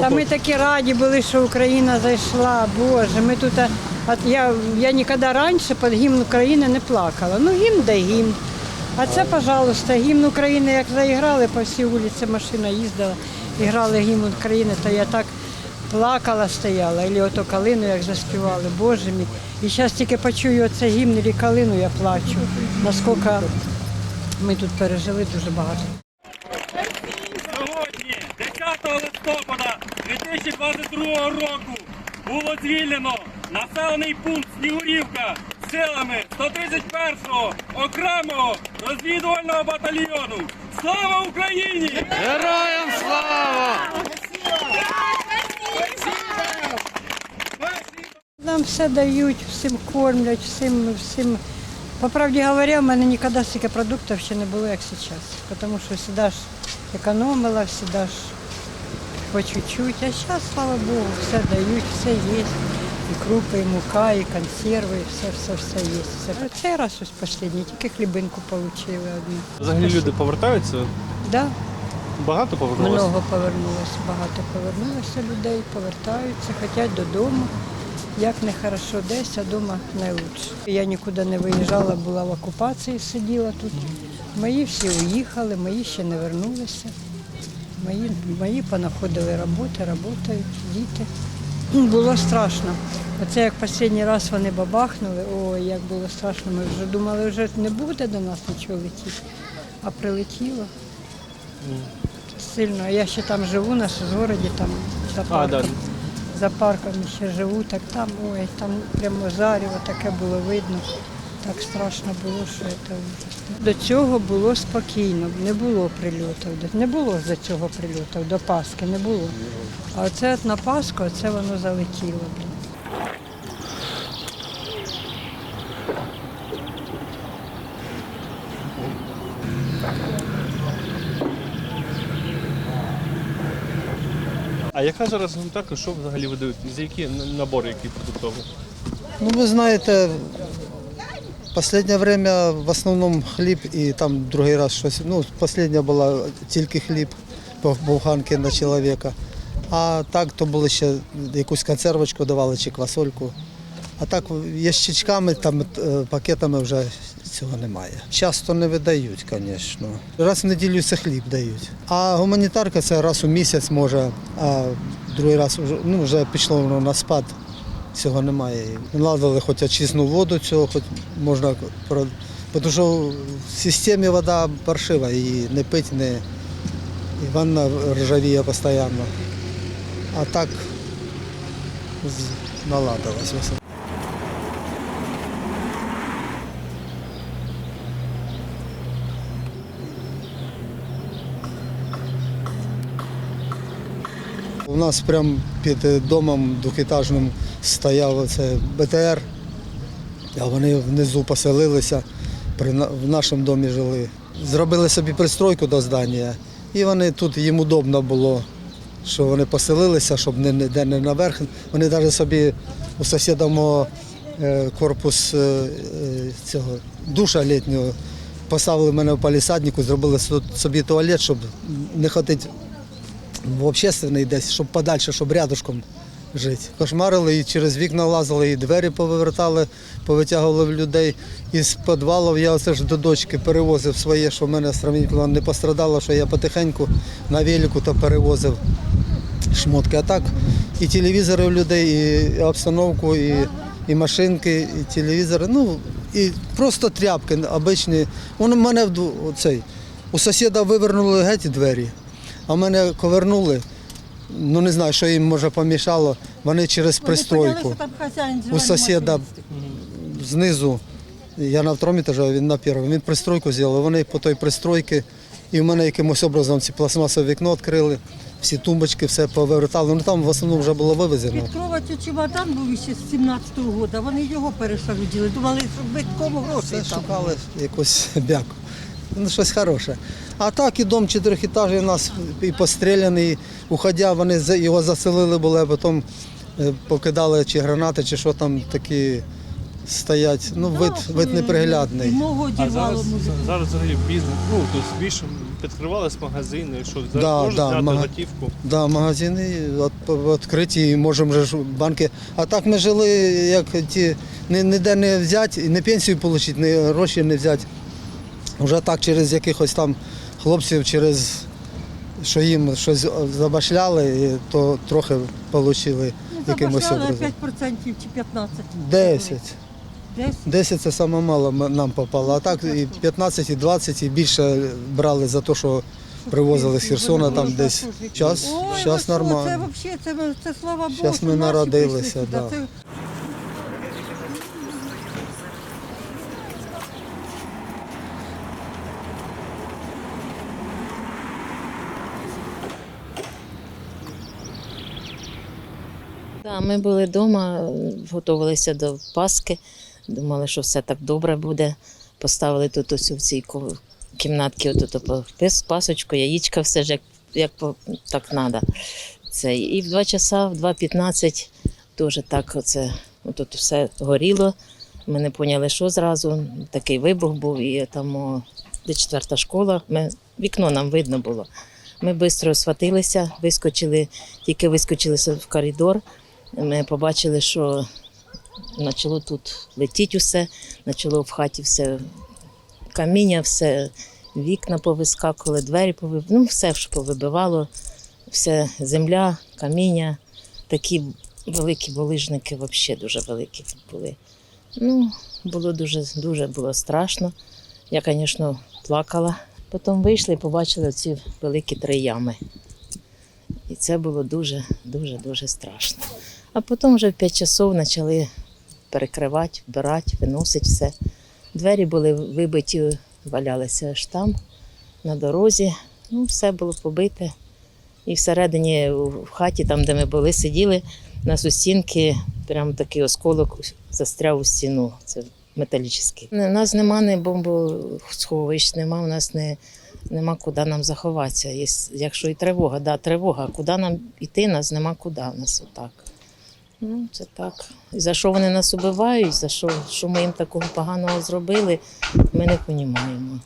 Та ми такі раді були, що Україна зайшла. Боже, ми тут. я, я ніколи раніше під гімн України не плакала. Ну, гімн да гімн. А це, пожалуйста, гімн України, як заіграли, по всій вулиці машина їздила, і грали гімн України, то я так плакала, стояла, і ото калину, як заспівали, Боже мій. І зараз тільки почую оце гімн і калину, я плачу. Наскільки ми тут пережили дуже багато. 2022 року, було звільнено населений пункт Снігурівка силами 131-го окремого розвідувального батальйону. Слава Україні! Героям слава! Нам все дають, всім кормлять, всім, всім. По правді говоря, в мене ніколи стільки продуктів ще не було, як зараз. Тому що завжди ж економила, завжди ж по чуть-чуть. А зараз, слава Богу, все дають, все є. І крупи, і мука, і консерви, і все, все, все є. Все. Цей раз ось останній, тільки хлібинку отримали одну. Взагалі люди повертаються. Да, Багато повернулося? Много повернулося, багато повернулося людей, повертаються, хочуть додому. Як не хорошо десь, а вдома найлучше. Я нікуди не виїжджала, була в окупації, сиділа тут. Мої всі уїхали, мої ще не вернулися. Мої, мої понаходили роботи, працюють, діти. Було страшно. Оце як останній раз вони бабахнули, ой, як було страшно. Ми вже думали, вже не буде до нас нічого летіти, а прилетіло сильно. Я ще там живу, на городі, там за А, да. За парком ще живу, так там, ой, там прямо зарево таке було видно. Так страшно було, що це ужас. До цього було спокійно, не було прильотів. Не було за цього прильотів, до Пасхи не було. А оце от на Пасху, оце воно залетіло. А яка зараз гуманітарка, що взагалі видають? За які набори, які продуктові? Ну, ви знаєте, останнє время в основному хліб і там другий раз щось. Ну, остання була тільки хліб, буханки на чоловіка. А так то були ще якусь консервочку давали чи квасольку. А так ящичками, там, е, пакетами вже цього немає. Часто не видають, звісно. Раз в неділю це хліб дають. А гуманітарка це раз у місяць може, а другий раз ну, вже пішло воно на спад. Цього немає. Наладили хоч очисну воду, цього хоч можна Тому що в системі вода паршива, її не пить, не і ванна ржавіє постійно. А так з- У нас прямо під е, домом двохетажним стояв це БТР, а вони внизу поселилися, в нашому домі жили. Зробили собі пристройку до здання, і вони тут їм удобно було, що вони поселилися, щоб не, не, наверх. Вони навіть собі у сусіда мого е, корпус е, цього душа літнього поставили мене в палісаднику, зробили собі туалет, щоб не ходити в общественний десь, щоб подальше, щоб рядышком жити. Кошмарили і через вікна лазили, і двері повивертали, повитягували людей. Із підвалів я оце ж до дочки перевозив своє, що в мене сравнительно не пострадало, що я потихеньку на велику то перевозив шмотки. А так і телевізори в людей, і обстановку, і, і машинки, і телевізори. Ну, і просто тряпки обичні. Мене в дв- оцей, у сусіда вивернули геть двері, а мене ковернули. Ну не знаю, що їм може помішало. Вони через пристройку. У сусіда знизу, я на второму етажі, він на першому. Він пристройку зробив. Вони по той пристройці, і в мене якимось образом ці пластмасове вікно відкрили, всі тумбочки, все повертали. Ну там в основному вже було вивезено. Відкривати чемодан був ще з 17-го року, вони його перешарудили. Думали, що кому гроші Все шукали якусь бяку. Ну, щось хороше. А так і дом чотирьохітажний у нас і постріляний. Уходя, вони за- його заселили були, а потім е, покидали чи гранати, чи що там такі стоять. Ну, вид, вид неприглядний. А зараз, зараз взагалі бізнес, ну, тут більше підкривались магазини, що зараз Да, можуть да, зняти мага- готівку. Да, магазини от- відкриті і можемо же ж банки. А так ми жили, як ті, ні- ніде не взяти, не пенсію отримати, ні гроші не взяти. Вже так через якихось там хлопців, через що їм щось забашляли, і то трохи отримали Ну, якимось образом. 5% чи 15%. 10. Десь. 10 це саме мало нам попало. А так і 15, і 20, і більше брали за те, що привозили з Херсона там десь. Час, Ой, час що, нормально. Це взагалі, це, це слава Богу. Що ми наші народилися, прийшли сюди. да. Це ми були вдома, готувалися до Пасхи, думали, що все так добре буде. Поставили тут ось у цій кімнатці отут пасочку, яєчка, все ж як, як так треба. Це. І в 2 часа, в 2.15 теж так оце, тут все горіло. Ми не поняли, що зразу. Такий вибух був, і там о, де четверта школа. Ми, вікно нам видно було. Ми швидко схватилися, вискочили, тільки вискочили в коридор. Ми побачили, що почало тут летіти усе, почало в хаті все каміння, все, вікна повискакували, двері повиб... ну, все, що повибивало, все земля, каміння. Такі великі булижники, взагалі дуже великі були. Ну, було дуже, дуже було страшно. Я, звісно, плакала. Потім вийшли і побачили ці великі три ями. І це було дуже, дуже, дуже страшно. А потім вже в 5 часов почали перекривати, вбирати, виносити все. Двері були вибиті, валялися аж там, на дорозі. Ну, все було побите. І всередині в хаті, там, де ми були, сиділи, у нас у стінки прям такий осколок застряв у стіну. Це металічний. У нас нема ні бомбосховищ, нема, у нас не, нема куди нам заховатися. Якщо і тривога, да, тривога, куди нам йти, нас нема куди, у нас отак. Ну, це так. За що вони нас убивають, за що, що ми їм такого поганого зробили, ми не розуміємо.